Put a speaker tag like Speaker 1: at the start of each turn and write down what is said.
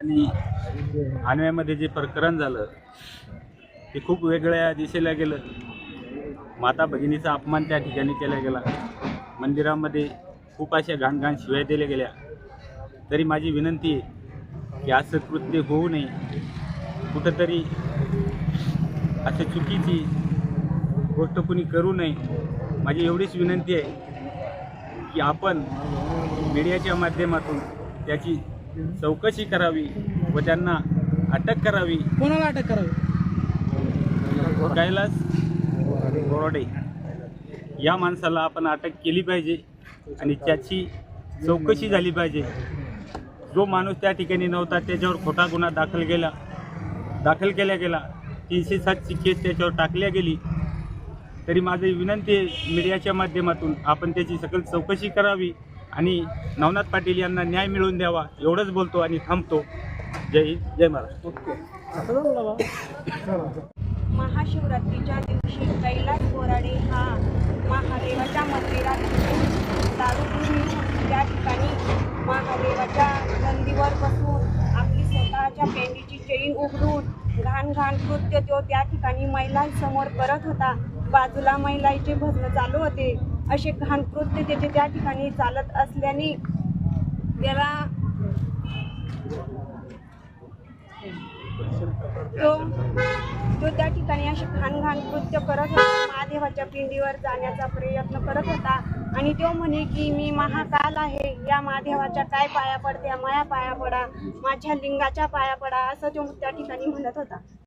Speaker 1: आणि आणव्यामध्ये जे प्रकरण झालं ते खूप वेगळ्या दिशेला गेलं. माता भगिनीचा अपमान त्या ठिकाणी केला गेला. मंदिरामध्ये खूप अशा घाणघाण शिवाय दिल्या गेल्या. तरी माझी विनंती आहे की असं कृत्य होऊ नये. कुठंतरी असं चुकीची गोष्ट कुणी करू नये. माझी एवढीच विनंती आहे की आपण मीडियाच्या माध्यमातून त्याची चौकशी करावी व त्यांना अटक करावी.
Speaker 2: कोणाला अटक करावी?
Speaker 1: कैलास बोराडे या माणसाला आपण अटक केली पाहिजे आणि त्याची चौकशी झाली पाहिजे. जो माणूस त्या ठिकाणी नव्हता त्याच्यावर खोटा गुन्हा दाखल केला. दाखल केला गेला. तीनशे सातची केस त्याच्यावर टाकल्या गेली. तरी माझी विनंती आहे मीडियाच्या माध्यमातून आपण त्याची सकल चौकशी करावी. आणि नवनाथ पाटील यांना न्याय मिळवून द्यावा एवढंच बोलतो आणि थांबतो. जय हिंद जय महाराष्ट्र.
Speaker 3: महाशिवरात्रीच्या दिवशी कैलास बोराडे हा महादेवाच्या मंदिरात दारू पिऊन त्या ठिकाणी महादेवाच्या नंदीवर बसून आपली स्वतःच्या पेंडीची चेन उघडून घाण घाण कृत्य तो त्या ठिकाणी महिलांसमोर करत होता. बाजूला महिलांचे भजनं चालू होते. असे घाण कृत्य त्याचे त्या ठिकाणी चालत असल्याने त्याला तो तो त्या ठिकाणी असे घाण घाण कृत्य करत होता. महादेवाच्या पिंडीवर जाण्याचा प्रयत्न करत होता. आणि तो म्हणे की मी महाकाल आहे. या महादेवाच्या काय पाया पडत्या? माया पाया पडा. माझ्या लिंगाच्या पाया पडा. असं तो त्या ठिकाणी म्हणत होता.